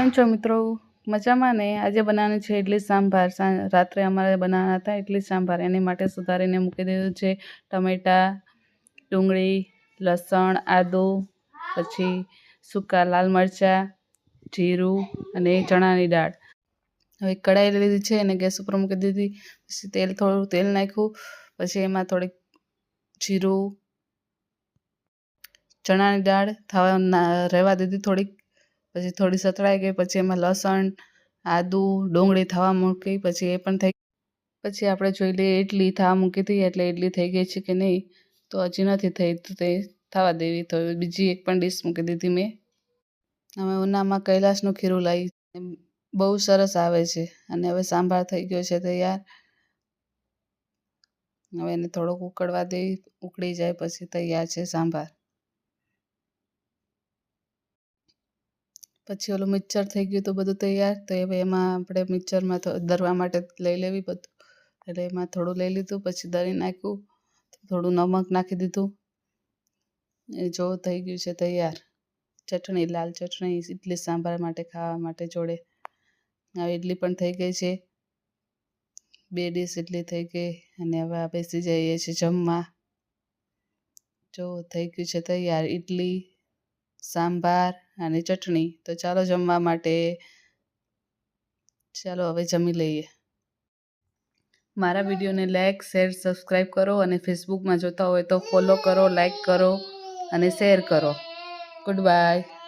કેમ છો મિત્રો? મજામાં ને? આજે બનાવવાનું છે ઇડલી સાંભાર. રાત્રે અમારે બનાવવાના હતા ઇડલી સાંભાર. એની માટે સુધારીને મૂકી દીધું છે ટમેટાં, ડુંગળી, લસણ, આદુ, પછી સૂકા લાલ મરચાં, જીરું અને ચણાની દાળ. હવે કઢાઈ લીધી છે અને ગેસ ઉપર મૂકી દીધી. પછી તેલ થોડું તેલ નાખ્યું. પછી એમાં થોડીક જીરું, ચણાની દાળ થવા રહેવા દીધી થોડીક. પછી થોડી સતળાઈ ગઈ, પછી એમાં લસણ, આદુ, ડુંગળી થવા મૂકી, પછી એ પણ થઈ પછી આપણે જોઈ લઈએ ઇડલી થવા મૂકી હતી, એટલે ઇડલી થઈ ગઈ છે કે નહીં, તો હજી નથી થઈ, તો તે થવા દેવી. તો બીજી એક પણ ડીશ મૂકી દીધી મેં. અમે ઉનામાં કૈલાસનું ખીરું લાવી બહુ સરસ આવે છે, અને હવે સાંભાર થઈ ગયો છે તૈયાર. હવે એને થોડોક ઉકળવા દઈ ઉકળી જાય, પછી તૈયાર છે સાંભાર. પછી ઓલું મિક્સર થઈ ગયું તો બધું તૈયાર. તો હવે એમાં આપણે મિક્સરમાં દરવા માટે લઈ લેવી બધું. એટલે એમાં થોડું લઈ લીધું, પછી દરી નાખ્યું, થોડું નમક નાખી દીધું. એ જો થઈ ગયું છે તૈયાર. ચટણી, લાલ ચટણી ઇડલી સાંભાર માટે ખાવા માટે જોડે. હવે ઇડલી પણ થઈ ગઈ છે. બે ડીશ ઇડલી થઈ ગઈ અને હવે આ બેસી જઈએ છીએ જમવા. જો થઈ ગયું છે તૈયાર. ઇડલી સાંભાર અને ચટણી. તો ચાલો જમવા માટે ચાલો હવે જમી લઈએ. મારા વિડીયોને લાઈક, શેર, સબસ્ક્રાઈબ કરો અને ફેસબુકમાં જોતા હોય તો ફોલો કરો, લાઈક કરો અને શેર કરો. Good bye.